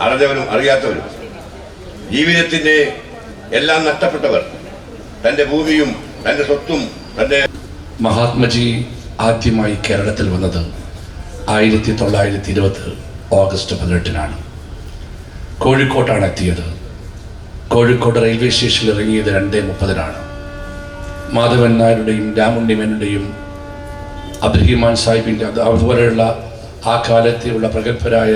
അറിഞ്ഞവരും അറിയാത്തവരും ജീവിതത്തിന്റെ എല്ലാം നഷ്ടപ്പെട്ടവർ തന്റെ ഭൂമിയും തന്റെ സ്വത്തും തന്റെ മഹാത്മജി ആദ്യമായി കേരളത്തിൽ വന്നത് ആയിരത്തി തൊള്ളായിരത്തി ഇരുപത് ഓഗസ്റ്റ് പതിനെട്ടിനാണ്. കോഴിക്കോട്ടാണ് എത്തിയത്. കോഴിക്കോട് റെയിൽവേ സ്റ്റേഷനിൽ ഇറങ്ങിയത് രണ്ടേ മുപ്പതിനാണ്. മാധവൻ നായരുടെയും രാമുണ്ണിമേനുടെയും അബ്രഹിമാൻ സാഹിബിന്റെ അത് അതുപോലെയുള്ള ആ കാലത്തെയുള്ള പ്രഗത്ഭരായ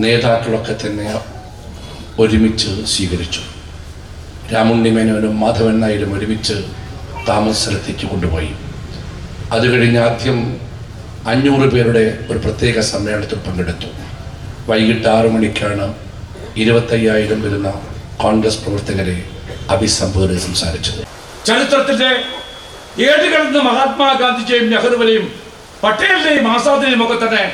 നേതാക്കളൊക്കെ തന്നെ ഒരുമിച്ച് സ്വീകരിച്ചു. രാമുണ്ണിമേനോനും മാധവൻ നായരും ഒരുമിച്ച് താമസ സ്ഥലത്തേക്ക് കൊണ്ടുപോയി. അത് കഴിഞ്ഞ് ആദ്യം അഞ്ഞൂറ് പേരുടെ ഒരു പ്രത്യേക സമ്മേളനത്തിൽ പങ്കെടുത്തു. വൈകിട്ട് ആറു മണിക്കാണ് ഇരുപത്തയ്യായിരം വരുന്ന കോൺഗ്രസ് പ്രവർത്തകരെ അഭിസംബോധന സംസാരിച്ചത്. ചരിത്രത്തിന്റെ ഏടുകളിൽ മഹാത്മാഗാന്ധിജിയെയും നെഹ്റുവിനെയും പട്ടേലിനെയും ആസാദിനെയും ഒക്കെ തന്നെ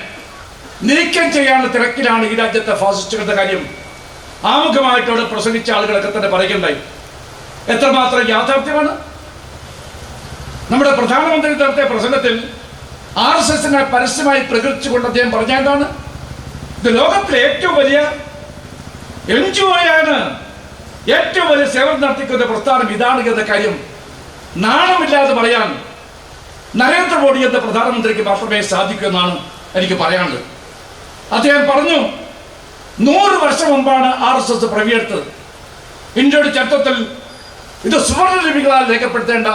നീക്കം ചെയ്യാനുള്ള തിരക്കിലാണ് ഈ രാജ്യത്തെ ഫാസിസ്റ്റുകളുടെ കാര്യം. ആമുഖമായിട്ട് അവിടെ പ്രസംഗിച്ച ആളുകളൊക്കെ തന്നെ പറയുകയുണ്ടായി. എത്രമാത്രം യാഥാർത്ഥ്യമാണ്? നമ്മുടെ പ്രധാനമന്ത്രി നടത്തിയ പ്രസംഗത്തിൽ ആർ എസ് എസിനെ പരസ്യമായി പ്രകടിച്ചുകൊണ്ട് അദ്ദേഹം പറഞ്ഞ എന്താണ്? ഇത് ലോകത്തിലെ ഏറ്റവും വലിയ എൻ ജി ഒയാണ് ഏറ്റവും വലിയ സേവനം നടത്തിക്കുന്ന പ്രസ്ഥാനം. ഇതാണ് എന്ന കാര്യം. നാണമില്ലാതെ പറയാൻ നരേന്ദ്രമോദി എന്ന പ്രധാനമന്ത്രിക്ക് മാത്രമേ സാധിക്കൂ എന്നാണ് എനിക്ക് പറയാനുള്ളത്. അദ്ദേഹം പറഞ്ഞു നൂറ് വർഷം മുമ്പാണ് ആർ എസ് എസ് പ്രവിയെടുത്തത് ഇന്ത്യയുടെ ചരിത്രത്തിൽ ഇത് സുവർണ ലിപികളാൽ രേഖപ്പെടുത്തേണ്ട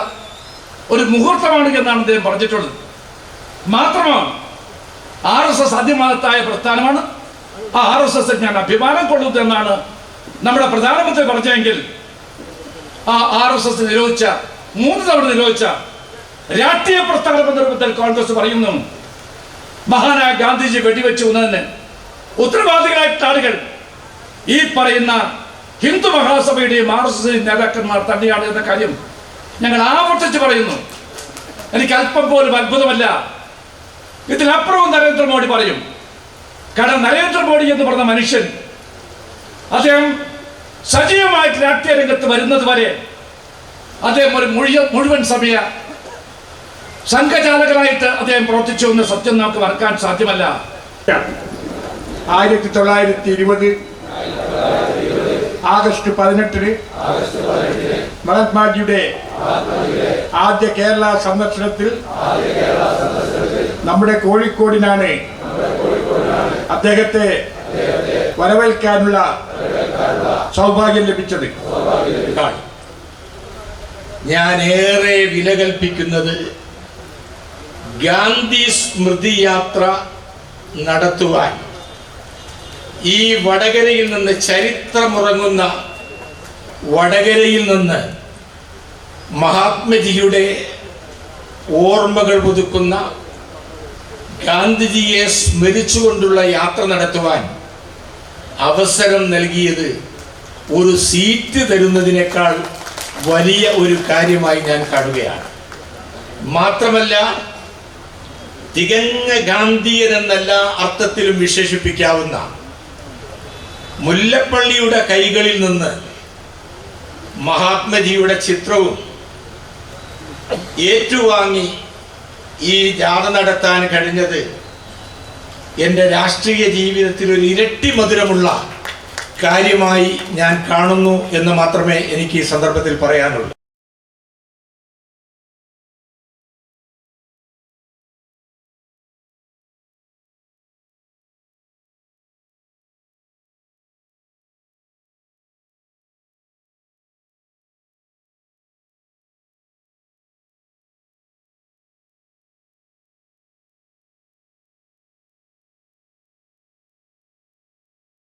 ഒരു മുഹൂർത്തമാണ് എന്നാണ് അദ്ദേഹം പറഞ്ഞിട്ടുള്ളത്. മാത്രമാണ് ആർ എസ് എസ് അതിമഹത്തായ പ്രസ്ഥാനമാണ്. ആ ആർ എസ് എസ് ഞാൻ അഭിമാനം കൊള്ളുന്നതെന്നാണ് നമ്മുടെ പ്രധാനമന്ത്രി പറഞ്ഞെങ്കിൽ ആ ആർ എസ് എസ് നിരോധിച്ച മൂന്ന് തവണ നിരോധിച്ച രാഷ്ട്രീയ പ്രസ്ഥാന സന്ദർഭത്തിൽ കോൺഗ്രസ് പറയുന്നു മഹാനായ ഗാന്ധിജി വെടിവെച്ചു എന്നതിന് ഉത്തരവാദികളായിട്ട് ആളുകൾ ഈ പറയുന്ന ഹിന്ദു മഹാസഭയുടെയും ആർ എസ് എസ് നേതാക്കന്മാർ തന്നെയാണ് എന്ന കാര്യം ഞങ്ങൾ ആവർത്തിച്ച് പറയുന്നു. എനിക്ക് അല്പം പോലും അത്ഭുതമല്ല. ഇതിനപ്പുറവും നരേന്ദ്രമോദി പറയും. കാരണം നരേന്ദ്രമോദി എന്ന് പറഞ്ഞ മനുഷ്യൻ അദ്ദേഹം സജീവമായിട്ട് രാഷ്ട്രീയ രംഗത്ത് വരുന്നത് വരെ അദ്ദേഹം ഒരു മുഴുവൻ മുഴുവൻ സമയ സംഘചാലകനായിട്ട് അദ്ദേഹം പ്രവർത്തിച്ചു എന്ന് സത്യം നമുക്ക് മറക്കാൻ സാധ്യമല്ല. ആയിരത്തി തൊള്ളായിരത്തി ഇരുപത് ആഗസ്റ്റ് പതിനെട്ടിന് മഹാത്മാജിയുടെ ആദ്യ കേരള സന്ദർശനത്തിൽ നമ്മുടെ കോഴിക്കോടിനാണ് അദ്ദേഹത്തെ വരവേൽക്കാനുള്ള സൗഭാഗ്യം ലഭിച്ചത്. ഞാൻ ഏറെ വില കൽപ്പിക്കുന്നത് ഗാന്ധി സ്മൃതി യാത്ര നടത്തുവാൻ. ഈ വടകരയിൽ നിന്ന് ചരിത്രമുറങ്ങുന്ന വടകരയിൽ നിന്ന് മഹാത്മജിയുടെ ഓർമ്മകൾ പുതുക്കുന്ന ഗാന്ധിജിയെ സ്മരിച്ചുകൊണ്ടുള്ള യാത്ര നടത്തുവാൻ അവസരം നൽകിയത് ഒരു സീറ്റ് തരുന്നതിനേക്കാൾ വലിയ ഒരു കാര്യമായി ഞാൻ കാണുകയാണ്. മാത്രമല്ല തികഞ്ഞ ഗാന്ധിയൻ എന്നെല്ലാ അർത്ഥത്തിലും വിശേഷിപ്പിക്കാവുന്ന മുല്ലപ്പള്ളിയുടെ കൈകളിൽ നിന്ന് മഹാത്മജിയുടെ ചിത്രവും ഏറ്റുവാങ്ങി ഈ ജാഥ നടത്താൻ കഴിഞ്ഞത് എന്റെ രാഷ്ട്രീയ ജീവിതത്തിൽ ഒരു ഇരട്ടി മധുരമുള്ള കാര്യമായി ഞാൻ കാണുന്നു എന്ന് മാത്രമേ എനിക്ക് ഈ സന്ദർഭത്തിൽ പറയാനുള്ളൂ.